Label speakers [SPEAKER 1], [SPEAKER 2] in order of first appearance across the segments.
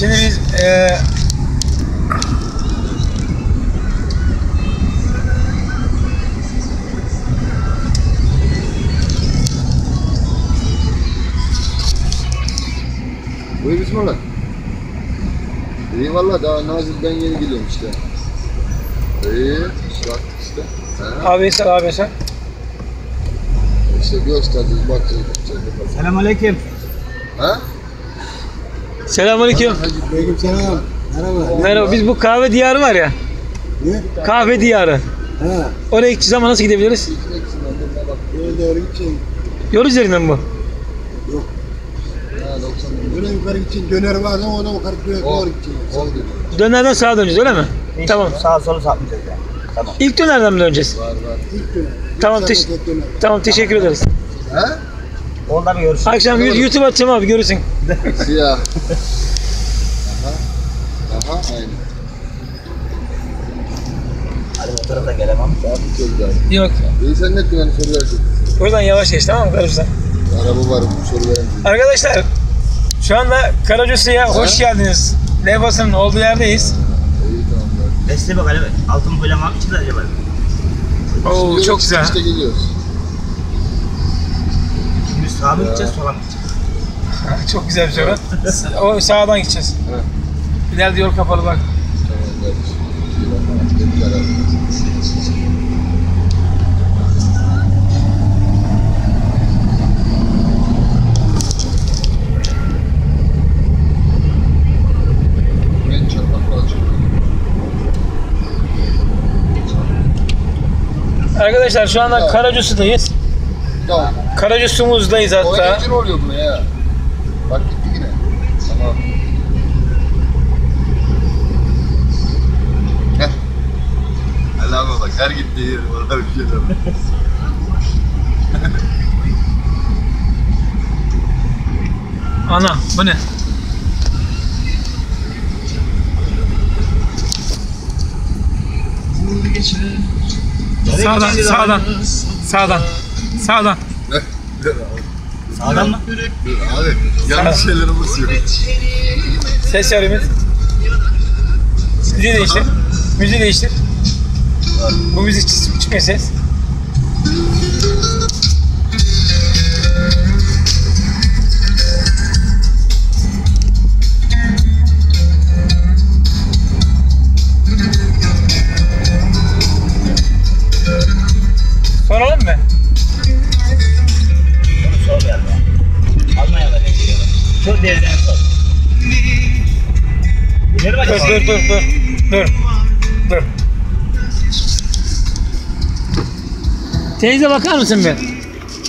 [SPEAKER 1] Şimdi biz e,
[SPEAKER 2] Buyur Bismillah. İyi valla daha Nazilli'den yeni geliyorum işte. İyi, bak işte. Ha,
[SPEAKER 1] abi sen abi sen.
[SPEAKER 2] işte gösterdik bakıyoruz.
[SPEAKER 3] Selamünaleyküm.
[SPEAKER 2] Ha?
[SPEAKER 1] Selamünaleyküm.
[SPEAKER 2] Hadi
[SPEAKER 3] Aleykümselam. Merhaba.
[SPEAKER 1] Merhaba biz bu kahve diyarı var ya.
[SPEAKER 3] Ne?
[SPEAKER 1] Kahve diyarı.
[SPEAKER 3] Ha.
[SPEAKER 1] Oraya gideceğiz ama nasıl gidebiliriz?
[SPEAKER 3] Böyle doğru gideceksin.
[SPEAKER 1] Yol üzerinden mi bu?
[SPEAKER 3] Yok.
[SPEAKER 2] Ha 90
[SPEAKER 3] Böyle yukarı gideceksin. Döner var ama ona yukarı döner doğru
[SPEAKER 2] dedi.
[SPEAKER 1] Dönerden sağa döneceğiz öyle mi? Tamam.
[SPEAKER 4] Sağa sola sapmayacağız yani. Tamam.
[SPEAKER 1] İlk dönerden mi döneceğiz?
[SPEAKER 2] Var var.
[SPEAKER 3] İlk döner.
[SPEAKER 1] Tamam, teş-
[SPEAKER 3] döner.
[SPEAKER 1] Tamam teşekkür ederiz.
[SPEAKER 2] Ha?
[SPEAKER 4] Orada bir görüşürüz.
[SPEAKER 1] Akşam. YouTube atacağım abi görürsün.
[SPEAKER 2] Siyah. Aha. Aha aynen.
[SPEAKER 4] Hadi o tarafa gelemem.
[SPEAKER 2] Bir çok güzel.
[SPEAKER 1] Yok.
[SPEAKER 2] İyi sen ne güvenli soru vereceksin.
[SPEAKER 1] Buradan yavaş geç tamam mı kardeşler?
[SPEAKER 2] Araba var soru veren.
[SPEAKER 1] Arkadaşlar şu anda Karacasu'ya hoş geldiniz. Levhası'nın olduğu yerdeyiz.
[SPEAKER 2] İyi tamam.
[SPEAKER 4] Besle bak hele. Altın böyle mi için de acaba?
[SPEAKER 1] Oo çok güzel.
[SPEAKER 2] İşte geliyoruz.
[SPEAKER 4] Sağa mı gideceğiz sola mı gideceğiz?
[SPEAKER 1] Çok güzel bir soru. O sağdan gideceğiz.
[SPEAKER 2] Evet.
[SPEAKER 1] İleride yol kapalı bak. Arkadaşlar şu anda Karacasu'dayız.
[SPEAKER 2] Tamam.
[SPEAKER 1] Karacasu'muzdayız hatta.
[SPEAKER 2] eğlenceli oluyor buna ya. Bak gitti yine. Tamam. Allah'a bak her gittiği yer orada bir şeyler var.
[SPEAKER 1] Ana bu ne? Sağdan, sağdan, sağdan, sağdan.
[SPEAKER 4] Sağdan mı?
[SPEAKER 2] Dur abi. Yanlış şeylere basıyor.
[SPEAKER 1] Ses Ümit. Müziği değiştir. Müziği değiştir. Bu müzik çık- çıkmıyor ses. Dur dur dur dur. Dur. Dur. Teyze bakar mısın bir?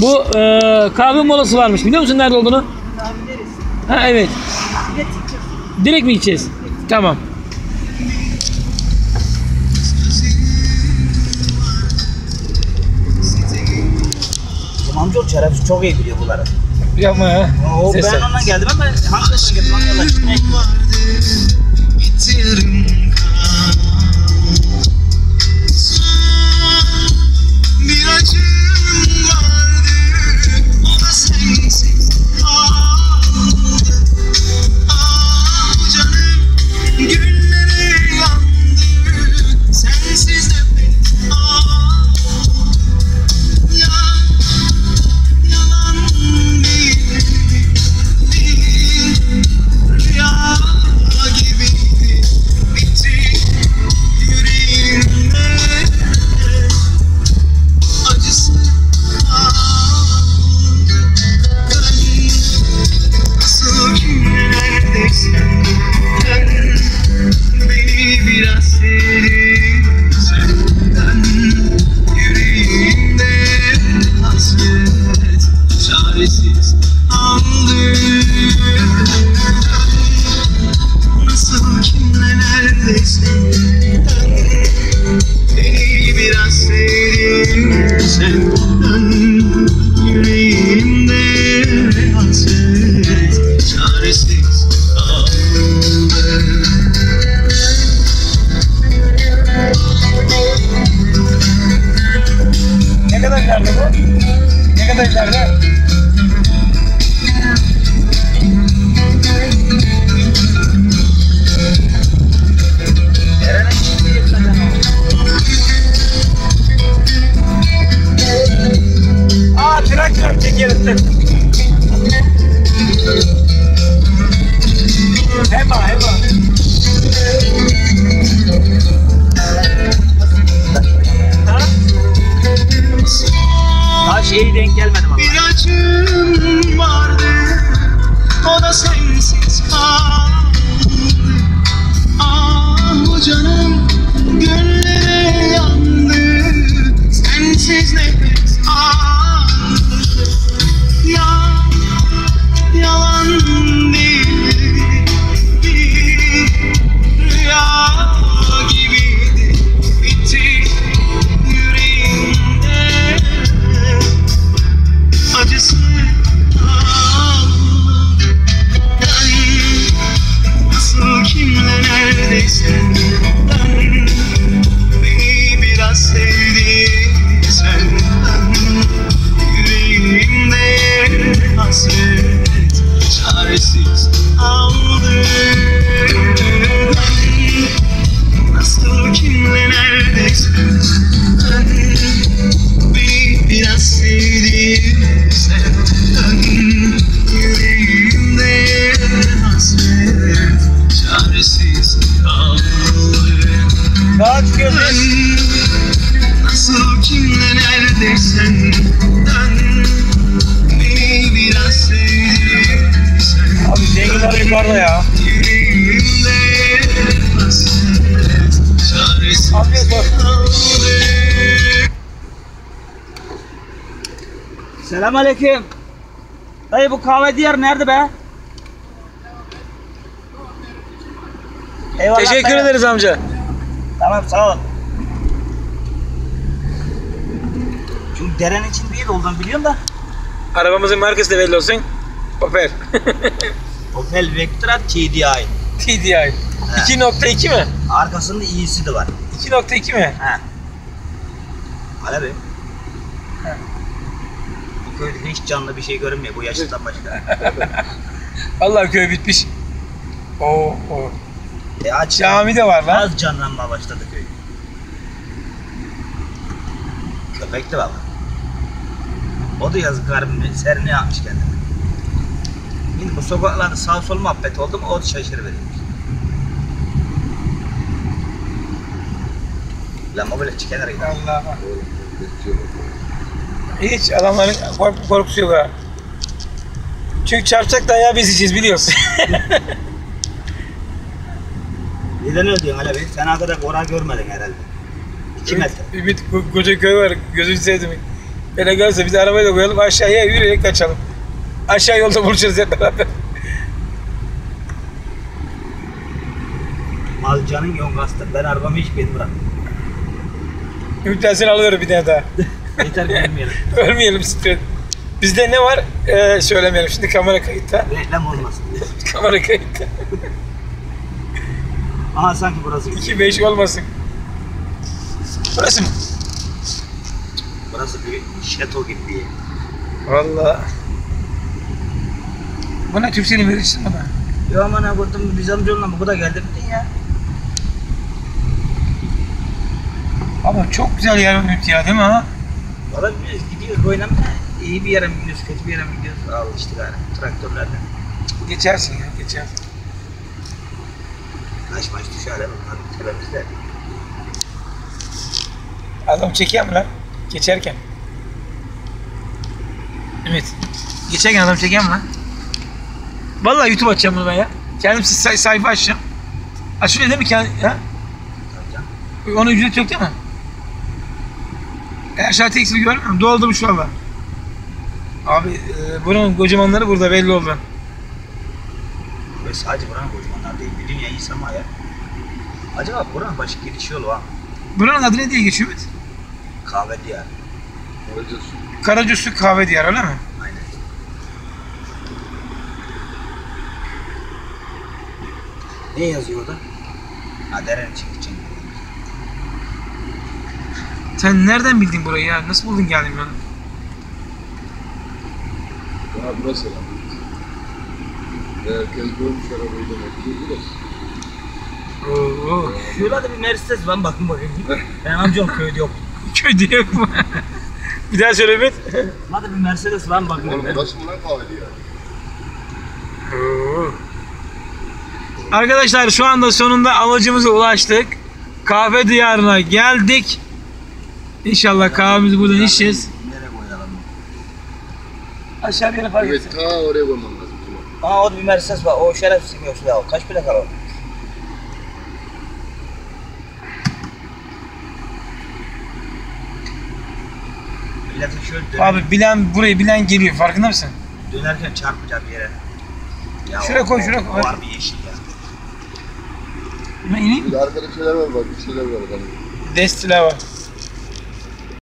[SPEAKER 1] Bu e, kahve molası varmış. Biliyor musun nerede olduğunu? Ha evet. Direkt mi gideceğiz? Tamam.
[SPEAKER 4] Amca şerefsiz çok iyi biliyor bunları.
[SPEAKER 1] Yapma ya.
[SPEAKER 4] O
[SPEAKER 1] Ses
[SPEAKER 4] ben ondan geldim ama hangi geldim? Hangi
[SPEAKER 5] sitting Bir acım vardı O da sensiz kaldı. Ah bu canım Göllere yandı Sensiz nefes aldı. Ya Yalan değil Bir Rüya
[SPEAKER 4] Selamünaleyküm. Dayı bu kahve diğer nerede be? Eyvallah
[SPEAKER 1] Teşekkür
[SPEAKER 4] dayı.
[SPEAKER 1] ederiz amca.
[SPEAKER 4] Tamam sağ ol. Çünkü derenin içinde değil olduğunu biliyorum da.
[SPEAKER 1] Arabamızın markası da belli olsun. Opel.
[SPEAKER 4] Opel Vectra TDI.
[SPEAKER 1] TDI. 2.2 mi?
[SPEAKER 4] Arkasında iyisi de var.
[SPEAKER 1] 2.2 mi?
[SPEAKER 4] He. Hala be. Köyde hiç canlı bir şey görünmüyor bu yaşlıdan başka.
[SPEAKER 1] Vallahi köy bitmiş. Oo, oo.
[SPEAKER 4] E aç.
[SPEAKER 1] Cami de var lan.
[SPEAKER 4] Az canlanmaya başladı köy. Köpek de var. O da yazık garibim serine yapmış kendini. Şimdi bu sokaklarda sağ sol muhabbet oldu mu o da şaşırıverir. Lan o böyle gider.
[SPEAKER 1] Allah Allah. Hiç adamların kork- korkusu yok ha. Çünkü çarpacak da ayağı bezeceğiz biliyorsun.
[SPEAKER 4] Neden diyorsun hele be? Sen hakikaten orayı görmedin herhalde. 2 metre.
[SPEAKER 1] Ümit ko- koca köy var. Gözünü sevdim. Böyle görse biz arabayı da koyalım aşağıya yürüyerek kaçalım. Aşağı yolda buluşuruz hep beraber.
[SPEAKER 4] Malcanın yonkastı. Ben arabamı hiç beni bırak.
[SPEAKER 1] Ümit ben seni alıyorum bir tane daha.
[SPEAKER 4] Yeter bilmeyelim.
[SPEAKER 1] Ölmeyelim stres. Bizde ne var? Ee, söylemeyelim şimdi kamera kayıtta.
[SPEAKER 4] Reklam olmasın.
[SPEAKER 1] Kamera kayıtta.
[SPEAKER 4] Aha sanki burası.
[SPEAKER 1] 2-5 olmasın. Burası mı?
[SPEAKER 4] Burası bir şato gibi bir yer.
[SPEAKER 1] Valla. Bu ne Türkçenin verirsin bana?
[SPEAKER 4] Ya aman ha biz amcamla bu da geldi mi ya?
[SPEAKER 1] Ama çok güzel yer Ümit ya değil mi ha?
[SPEAKER 4] Biz gidiyoruz oynamaya. İyi bir yere mi gidiyoruz, kötü bir yere mi gidiyoruz? Al işte gari traktörlerden.
[SPEAKER 1] Geçersin ya geçersin.
[SPEAKER 4] Taş maç düşer hem bunlar tepemizde.
[SPEAKER 1] Adam çekiyor mu lan? Geçerken. Ümit. Geçerken adam çekiyor mu lan? Vallahi YouTube açacağım bunu ben ya. Kendim say- sayfa açacağım. Açılıyor değil mi kendi? Ha? Ona ücret yok değil mi? E aşağı tekstil görmüyorum. Doldurmuş valla. Abi e, bunun kocamanları burada belli oldu.
[SPEAKER 4] Ve sadece buranın kocamanlar değil. Bir dünya insan var ya. Acaba buranın başka gidiş yolu var mı?
[SPEAKER 1] Buranın adı ne diye geçiyor Ümit?
[SPEAKER 4] Kahve diyar.
[SPEAKER 1] Karacasu kahve diyar öyle mi?
[SPEAKER 4] Aynen. Ne yazıyor orada? Derenin çıkacak.
[SPEAKER 1] Sen nereden bildin burayı ya? Nasıl buldun geldin böyle?
[SPEAKER 2] Daha burası lan. Herkes görmüş arabayı demek ki burası.
[SPEAKER 1] Oo,
[SPEAKER 4] Şurada bir Mercedes var bakın bakayım. Ben amcam köyde yok.
[SPEAKER 1] köyde yok mu? bir daha söyle Ümit.
[SPEAKER 4] Hadi bir Mercedes var bakın.
[SPEAKER 2] Oğlum burası mı lan kahveli ya?
[SPEAKER 1] Oo. Arkadaşlar şu anda sonunda amacımıza ulaştık. Kahve diyarına geldik. İnşallah kahvemizi buradan içeceğiz.
[SPEAKER 4] Nereye koyalım?
[SPEAKER 1] Aşağı bir yere fark
[SPEAKER 2] Evet
[SPEAKER 1] etsin.
[SPEAKER 2] ta oraya koymam lazım.
[SPEAKER 4] Aa orada bir Mercedes var. O şerefsiz mi yoksa ya? Kaç plaka o? Milletin şöyle
[SPEAKER 1] Abi bilen burayı bilen geliyor farkında mısın?
[SPEAKER 4] dönerken çarpacağım bir yere. Ya
[SPEAKER 1] Şuraya
[SPEAKER 4] o-
[SPEAKER 1] koy, şuraya
[SPEAKER 4] o
[SPEAKER 1] koy.
[SPEAKER 4] Var bir yeşil ya.
[SPEAKER 1] Ben ineyim
[SPEAKER 2] Bir de arkada bir şeyler var bak. Bir şeyler var.
[SPEAKER 1] Destile var.